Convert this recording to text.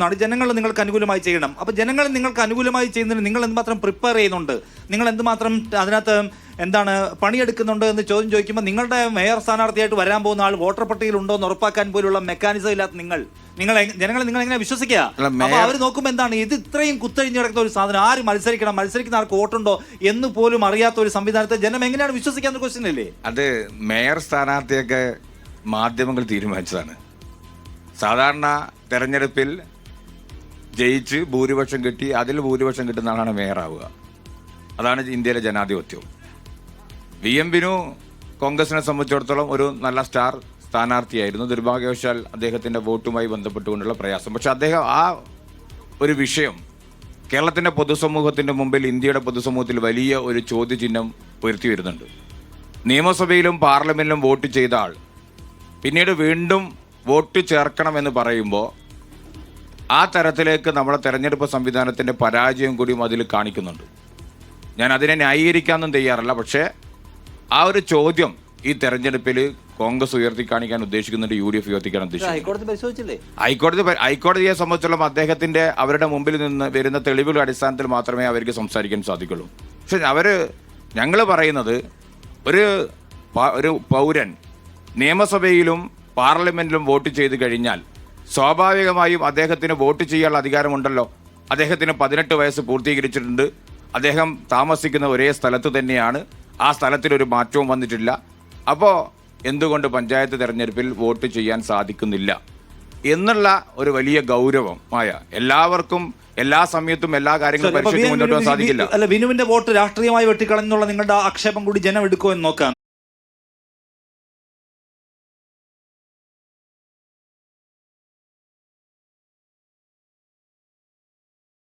നാട് ജനങ്ങൾ നിങ്ങൾക്ക് അനുകൂലമായി ചെയ്യണം. അപ്പൊ ജനങ്ങൾ നിങ്ങൾക്ക് അനുകൂലമായി ചെയ്യുന്നതിന് നിങ്ങൾ എന്തുമാത്രം പ്രിപ്പയർ ചെയ്യുന്നുണ്ട്? നിങ്ങൾ എന്തുമാത്രം അതിനകത്ത് എന്താണ് പണിയെടുക്കുന്നുണ്ട് എന്ന് ചോദ്യം ചോദിക്കുമ്പോൾ നിങ്ങളുടെ മേയർ സ്ഥാനാർത്ഥിയായിട്ട് വരാൻ പോകുന്ന ആൾ വോട്ടർ പട്ടികയിൽ ഉണ്ടോ എന്ന് ഉറപ്പാക്കാൻ പോലുള്ള മെക്കാനിസം ഇല്ലാത്ത നിങ്ങൾ. നിങ്ങൾ ജനങ്ങൾ ജനങ്ങളെ നിങ്ങൾ എങ്ങനെ വിശ്വസിക്കുക? അപ്പോൾ അപ്പൊ അവർ നോക്കുമ്പോൾ എന്താണ്? ഇത് ഇത്രയും കുത്തഴിഞ്ഞ് കിടക്കുന്ന ഒരു സാധനം. ആര് മത്സരിക്കണം? മത്സരിക്കുന്ന ആർക്ക് വോട്ടുണ്ടോ എന്ന് പോലും അറിയാത്ത ഒരു സംവിധാനത്തെ ജനം എങ്ങനെയാണ് വിശ്വസിക്കാന്ന് ക്വസ്റ്റ്യൻ അല്ലേ അത് മേയർ സ്ഥാനാർത്ഥിയൊക്കെ മാധ്യമങ്ങൾ തീരുമാനിച്ചതാണ്. സാധാരണ തെരഞ്ഞെടുപ്പിൽ ജയിച്ച് ഭൂരിപക്ഷം കിട്ടി അതിൽ ഭൂരിപക്ഷം കിട്ടുന്ന ആളാണ് മേയറാവുക. അതാണ് ഇന്ത്യയിലെ ജനാധിപത്യവും വി എം ബിനു കോൺഗ്രസിനെ സംബന്ധിച്ചിടത്തോളം ഒരു നല്ല സ്റ്റാർ സ്ഥാനാർത്ഥിയായിരുന്നു. ദുർഭാഗ്യവശാൽ അദ്ദേഹത്തിന്റെ വോട്ടുമായി ബന്ധപ്പെട്ടുകൊണ്ടുള്ള പ്രയാസം. പക്ഷെ അദ്ദേഹം ആ ഒരു വിഷയം കേരളത്തിന്റെ പൊതുസമൂഹത്തിന്റെ മുമ്പിൽ ഇന്ത്യയുടെ പൊതുസമൂഹത്തിൽ വലിയ ഒരു ചോദ്യചിഹ്നം ഉയർത്തി വരുന്നുണ്ട്. നിയമസഭയിലും പാർലമെന്റിലും വോട്ട് ചെയ്ത ആൾ പിന്നീട് വീണ്ടും വോട്ട് ചേർക്കണമെന്ന് പറയുമ്പോൾ ആ തരത്തിലേക്ക് നമ്മളെ തെരഞ്ഞെടുപ്പ് സംവിധാനത്തിന്റെ പരാജയം കൂടിയും അതിൽ കാണിക്കുന്നുണ്ട്. ഞാൻ അതിനെ ന്യായീകരിക്കാനൊന്നും തയ്യാറല്ല പക്ഷേ ആ ഒരു ചോദ്യം ഈ തെരഞ്ഞെടുപ്പിൽ കോൺഗ്രസ് ഉയർത്തി കാണിക്കാൻ ഉദ്ദേശിക്കുന്നുണ്ട് യു ഡി എഫ് ഉയർത്തിക്കാൻ ഉദ്ദേശിക്കുന്നുണ്ട്. ഹൈക്കോടതി ഹൈക്കോടതിയെ സംബന്ധിച്ചോളം അദ്ദേഹത്തിന്റെ അവരുടെ മുമ്പിൽ നിന്ന് വരുന്ന തെളിവുകളുടെ അടിസ്ഥാനത്തിൽ മാത്രമേ അവർക്ക് സംസാരിക്കാൻ സാധിക്കുള്ളൂ. പക്ഷെ അവർ ഞങ്ങൾ പറയുന്നത് ഒരു ഒരു പൗരൻ നിയമസഭയിലും പാർലമെന്റിലും വോട്ട് ചെയ്ത് കഴിഞ്ഞാൽ സ്വാഭാവികമായും അദ്ദേഹത്തിന് വോട്ട് ചെയ്യാനുള്ള അധികാരമുണ്ടല്ലോ. അദ്ദേഹത്തിന് പതിനെട്ട് വയസ്സ് പൂർത്തീകരിച്ചിട്ടുണ്ട്. അദ്ദേഹം താമസിക്കുന്ന ഒരേ സ്ഥലത്ത് തന്നെയാണ്. ആ സ്ഥലത്തിൽ ഒരു മാറ്റവും വന്നിട്ടില്ല. അപ്പോൾ എന്തുകൊണ്ട് പഞ്ചായത്ത് തിരഞ്ഞെടുപ്പിൽ വോട്ട് ചെയ്യാൻ സാധിക്കുന്നില്ല? എന്നുള്ള ഒരു വലിയ ഗൗരവമായ എല്ലാവർക്കും എല്ലാ സമയത്തും എല്ലാ കാര്യങ്ങളും പരിശോധിച്ച് മുന്നോട്ട് പോകാൻ സാധിക്കില്ല. അല്ല വിനുവിന്റെ വോട്ട് രാഷ്ട്രീയമായി വെട്ടിക്കളഞ്ഞുള്ള നിങ്ങളുടെ ആക്ഷേപം കൂടി ജനം എടുക്കുമോ എന്ന് നോക്കാം